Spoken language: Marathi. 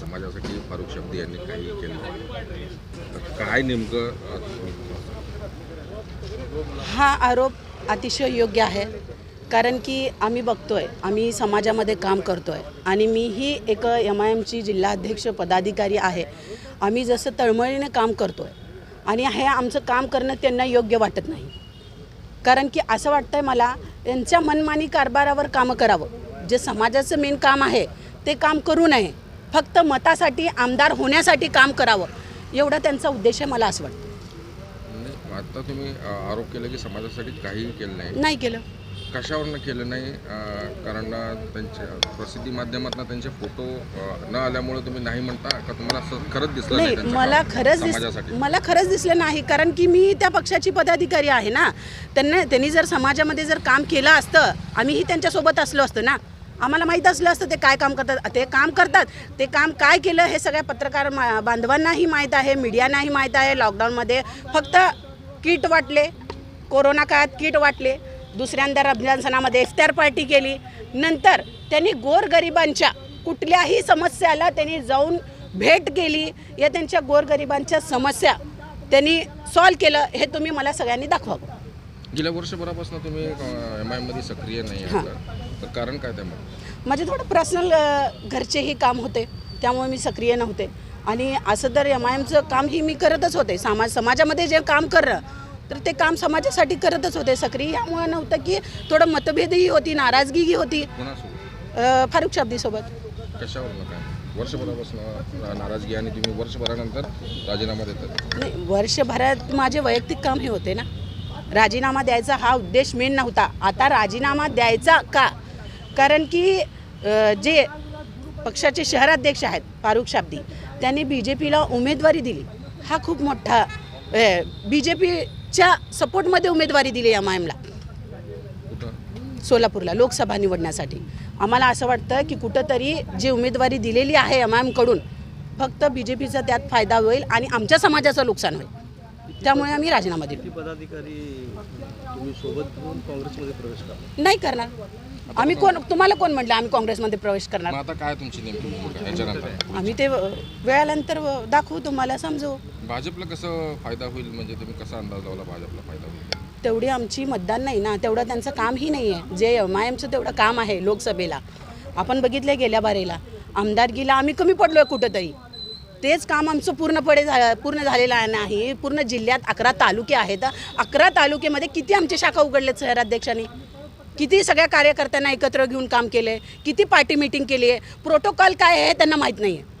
समाजासाठी फारुख शब्दी यांनी काही केलं काय नेमकं हा आरोप अतिशय योग्य आहे. कारण की आम्ही बघतोय आम्ही समाजामध्ये काम करतोय आणि मीही एक एम आय एमची जिल्हाध्यक्ष पदाधिकारी आहे. आम्ही जसं तळमळीने काम करतोय आणि हे आमचं काम करणं त्यांना योग्य वाटत नाही. कारण की असं वाटतंय मला यांच्या मनमानी कारभारावर कामं करावं. जे समाजाचं मेन काम आहे ते काम करू नये. फक्त मतासाठी आमदार होण्यासाठी काम करावं. एवढा त्यांचा उद्देश आहे मला असं वाटतं. आता तुम्ही आरोप केला की समाजासाठी काहीही केलं नाही. नाही केलं. कशावरनं केलं नाही? कारण त्यांच्या प्रसिद्धी माध्यमातून त्यांचे फोटो न आल्यामुळे तुम्ही नाही म्हणता का? तुम्हाला असं खरंच दिसलं नाही मला खरंच दिस मला खरंच दिसलं नाही कारण की मी त्या पक्षाची पदाधिकारी आहे ना. त्यांना त्यांनी जर समाजामध्ये जर काम केलं असतं आम्हीही त्यांच्यासोबत असलो असतो ना. आम्हाला माहीत असलं असतं ते काय काम करतात. ते काम करतात. ते काम काय केलं हे सगळ्या पत्रकार मा- बांधवांनाही माहीत आहे मीडियांनाही माहीत आहे. लॉकडाऊनमध्ये फक्त किट वाटले. कोरोना काळात किट वाटले. दुसऱ्यांदा रमजान सणामध्ये इफ्तार पार्टी केली. नंतर त्यांनी गोरगरिबांच्या कुठल्याही समस्याला त्यांनी जाऊन भेट केली. या त्यांच्या गोरगरिबांच्या समस्या त्यांनी सॉल्व केलं. हे तुम्ही मला सगळ्यांनी दाखवावं गेल्या वर्षभरापासून तुम्ही एम आयमध्ये सक्रिय नाही. आहात. तर कारण काय त्यामुळे? माझे थोडं पर्सनल घरचेही काम होते त्यामुळे मी सक्रिय नव्हते. आणि असं तर एम आय एमचं कामही मी करतच होते. समाज समाजामध्ये जे काम करलं तर ते काम समाजासाठी करतच होते सक्रिय. यामुळे नव्हतं की थोडं मतभेदही होती नाराजगीही होती. फारुख शाब्दीसोबत कशावरनं काय? वर्षभरापासून नाराजगी आणि तुम्ही वर्षभरानंतर राजीनामा देतात. नाही वर्षभरात माझे वैयक्तिक काम हे होते ना. राजीनामा द्यायचा हा उद्देश मेन नव्हता. आता राजीनामा द्यायचा का? कारण की जे पक्षाचे शहराध्यक्ष आहेत फारुख शाब्दी त्यांनी बी जे पीला उमेदवारी दिली. हा खूप मोठा बी जे पीच्या सपोर्टमध्ये उमेदवारी दिली एम आय एमला सोलापूरला लोकसभा निवडण्यासाठी. आम्हाला असं वाटतं की कुठंतरी जी उमेदवारी दिलेली आहे एम आय एमकडून फक्त बी जे पीचा त्यात फायदा होईल आणि आमच्या समाजाचं नुकसान होईल. त्यामुळे आम्ही राजीनामा दिलो. पदाधिकारी तुम्ही सोबत घेऊन काँग्रेसमध्ये प्रवेश करा नाही करणार. आम्ही कोण? तुम्हाला कोण म्हटलं आम्ही काँग्रेसमध्ये प्रवेश करणार? मग आता काय तुमची नेमकी भूमिका याच्यानंतर? आम्ही ते वेळ आल्यानंतर दाखवू तुम्हाला समजू भाजपला कसं फायदा होईल? म्हणजे तुम्ही कसा अंदाज लावला भाजपला फायदा होईल? तेवढी आमची मतदान नाही ना तेवढं त्यांचं कामही नाही आहे. जे एम आय एमचं तेवढं काम आहे लोकसभेला. आपण बघितलं गेल्या बारेला. आमदारकीला आम्ही कमी पडलो आहे कुठंतरी. तेच काम आमचं पूर्णपणे झा पूर्ण झालेलं आहे नाही. पूर्ण जिल्ह्यात अकरा तालुके आहेत. अकरा तालुक्यामध्ये किती आमच्या शाखा उघडल्यात शहराध्यक्षांनी? किती सगळ्या कार्यकर्त्यांना एकत्र घेऊन काम केलं? आहे किती पार्टी मिटिंग केली आहे? प्रोटोकॉल काय आहे त्यांना माहीत नाही आहे